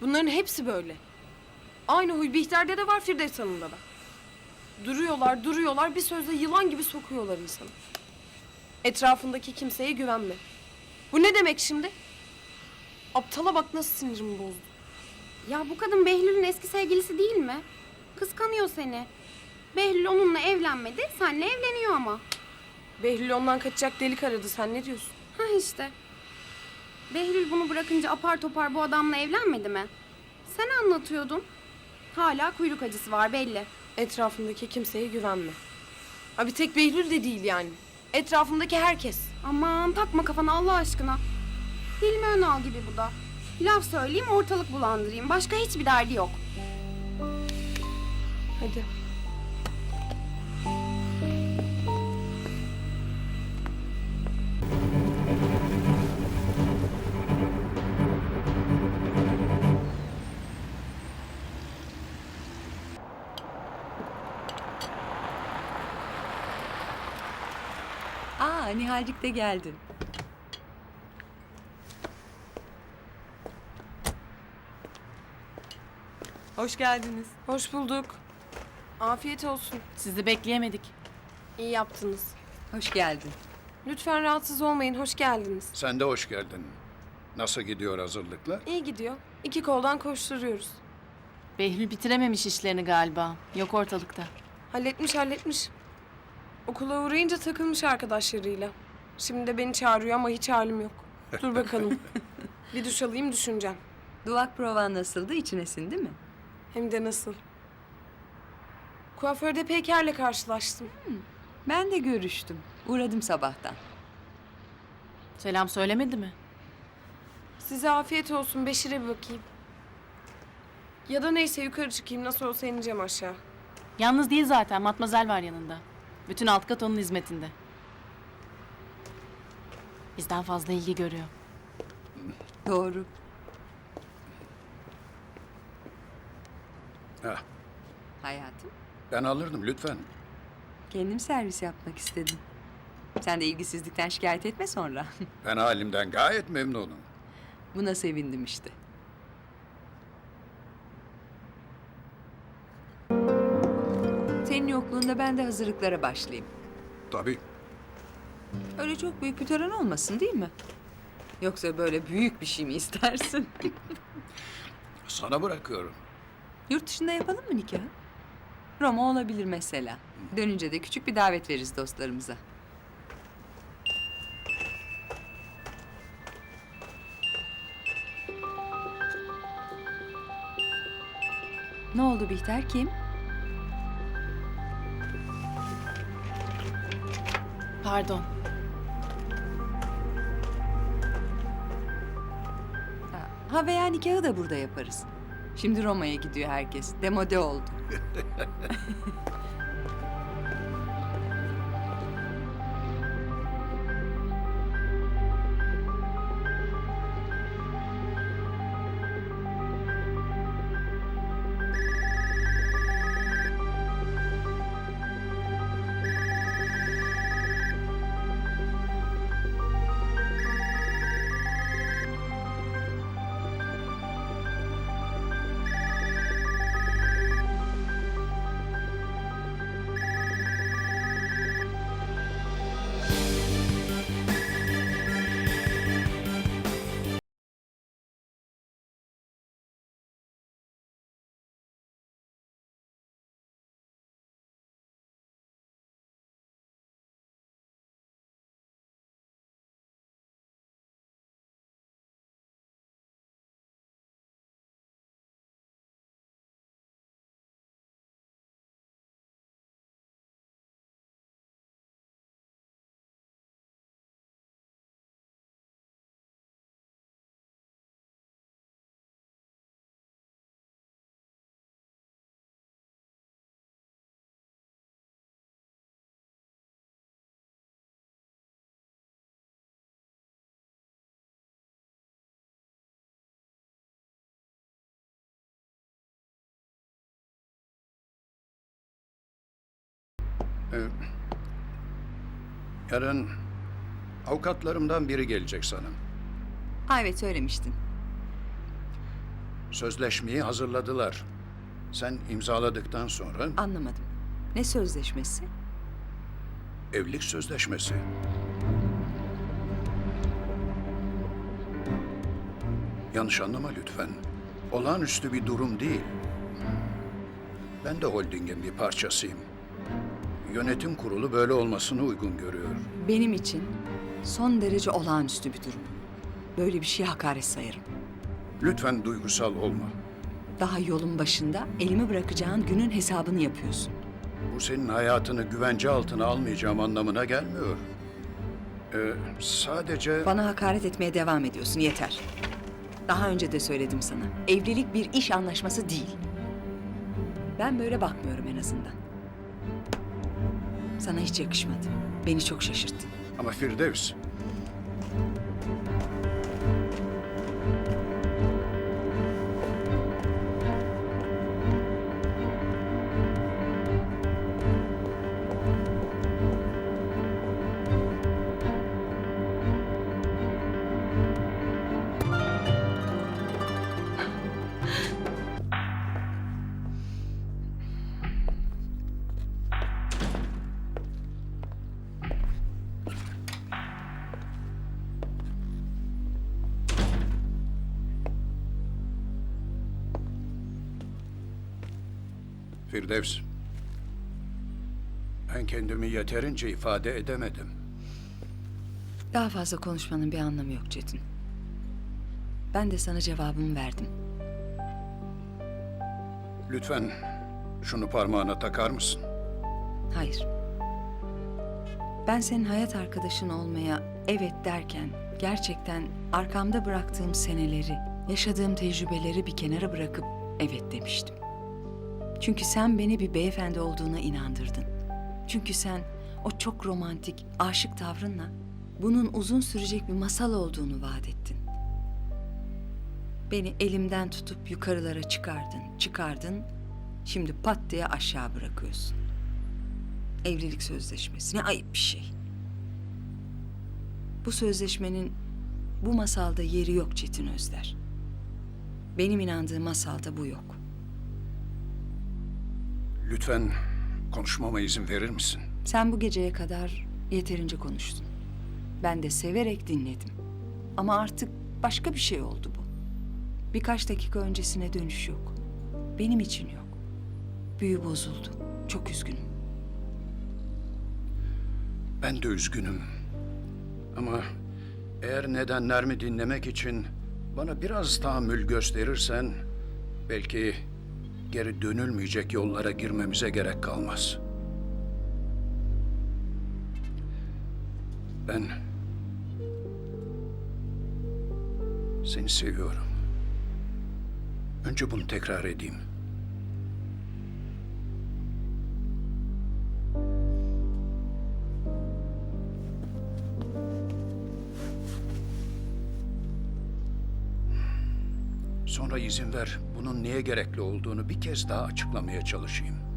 Bunların hepsi böyle. Aynı huy Bihter'de de var Firdevs Hanım'da da. Duruyorlar, duruyorlar, bir sözle yılan gibi sokuyorlar insanı. Etrafındaki kimseye güvenme. Bu ne demek şimdi? Aptala bak nasıl sinirimi bozdu. Ya bu kadın Behlül'ün eski sevgilisi değil mi? Kıskanıyor seni. Behlül onunla evlenmedi, seninle evleniyor ama. Behlül ondan kaçacak delik aradı, sen ne diyorsun? Ha işte. Behlül bunu bırakınca apar topar bu adamla evlenmedi mi? Sen anlatıyordun. Hala kuyruk acısı var belli. Etrafındaki kimseye güvenme. Ha bir tek Behlül de değil yani. Etrafındaki herkes. Aman takma kafana Allah aşkına. Hilmi Önal gibi bu da. Laf söyleyeyim ortalık bulandırayım. Başka hiçbir derdi yok. Hadi. Aa Nihalcik de geldin. Hoş geldiniz. Hoş bulduk. Afiyet olsun. Sizi bekleyemedik. İyi yaptınız. Hoş geldin. Lütfen rahatsız olmayın. Hoş geldiniz. Sen de hoş geldin. Nasıl gidiyor hazırlıklar? İyi gidiyor. İki koldan koşturuyoruz. Behlül bitirememiş işlerini galiba. Yok ortalıkta. Halletmiş halletmiş. Okula uğrayınca takılmış arkadaşlarıyla. Şimdi de beni çağırıyor ama hiç halim yok. Dur bakalım. bir duş alayım düşüneceğim. Duvak provan nasıldı? İçine sindi mi? Hem de nasıl. Kuaförde Peyker'le karşılaştım. Ben de görüştüm. Uğradım sabahtan. Selam söylemedi mi? Size afiyet olsun. Beşir'e bir bakayım. Ya da neyse yukarı çıkayım. Nasıl olsa ineceğim aşağı. Yalnız değil zaten. Matmazel var yanında. Bütün alt kat onun hizmetinde. Bizden fazla ilgi görüyor. Doğru. Heh, Hayatım. ben alırdım lütfen. Kendim servis yapmak istedim. Sen de ilgisizlikten şikayet etme sonra. Ben halimden gayet memnunum. Buna sevindim işte. Senin yokluğunda ben de hazırlıklara başlayayım. Tabii. Öyle çok büyük bir tören olmasın değil mi? Yoksa böyle büyük bir şey mi istersin? Sana bırakıyorum. Yurt dışında yapalım mı nikahı? Roma olabilir mesela. Dönünce de küçük bir davet veririz dostlarımıza. Ne oldu Bihter kim? Pardon. Ha, veya nikahı da burada yaparız. Şimdi Roma'ya gidiyor herkes. Demode oldu. Ee, yarın avukatlarımdan biri gelecek sana. Ha evet söylemiştin. Sözleşmeyi hazırladılar. Sen imzaladıktan sonra Anlamadım. Ne sözleşmesi? evlilik sözleşmesi. Yanlış anlama lütfen. Olağanüstü bir durum değil. Ben de holdingin bir parçasıyım. Yönetim kurulu böyle olmasını uygun görüyor. Benim için son derece olağanüstü bir durum. Böyle bir şey hakaret sayarım. Lütfen duygusal olma. Daha yolun başında elimi bırakacağın günün hesabını yapıyorsun. Bu senin hayatını güvence altına almayacağım anlamına gelmiyor. Ee, sadece... Bana hakaret etmeye devam ediyorsun yeter. Daha önce de söyledim sana. Evlilik bir iş anlaşması değil. Ben böyle bakmıyorum en azından. Sana hiç yakışmadı. Beni çok şaşırttın. Ama Firdevs, Firdevs. Ben kendimi yeterince ifade edemedim. Daha fazla konuşmanın bir anlamı yok Çetin. Ben de sana cevabımı verdim. Lütfen şunu parmağına takar mısın? Hayır. Ben senin hayat arkadaşın olmaya evet derken gerçekten arkamda bıraktığım seneleri, yaşadığım tecrübeleri bir kenara bırakıp evet demiştim. Çünkü sen beni bir beyefendi olduğuna inandırdın. Çünkü sen o çok romantik, aşık tavrınla bunun uzun sürecek bir masal olduğunu vaat ettin. Beni elimden tutup yukarılara çıkardın, çıkardın. Şimdi pat diye aşağı bırakıyorsun. Evlilik sözleşmesi. Ne ayıp bir şey. Bu sözleşmenin bu masalda yeri yok Çetin Özder. Benim inandığım masalda bu yok. Lütfen konuşmama izin verir misin? Sen bu geceye kadar yeterince konuştun. Ben de severek dinledim. Ama artık başka bir şey oldu bu. Birkaç dakika öncesine dönüş yok. Benim için yok. Büyü bozuldu. Çok üzgünüm. Ben de üzgünüm. Ama eğer nedenlerimi dinlemek için bana biraz tahammül gösterirsen belki geri dönülmeyecek yollara girmemize gerek kalmaz. Ben seni seviyorum. Önce bunu tekrar edeyim. Sonra izin ver bunun niye gerekli olduğunu bir kez daha açıklamaya çalışayım.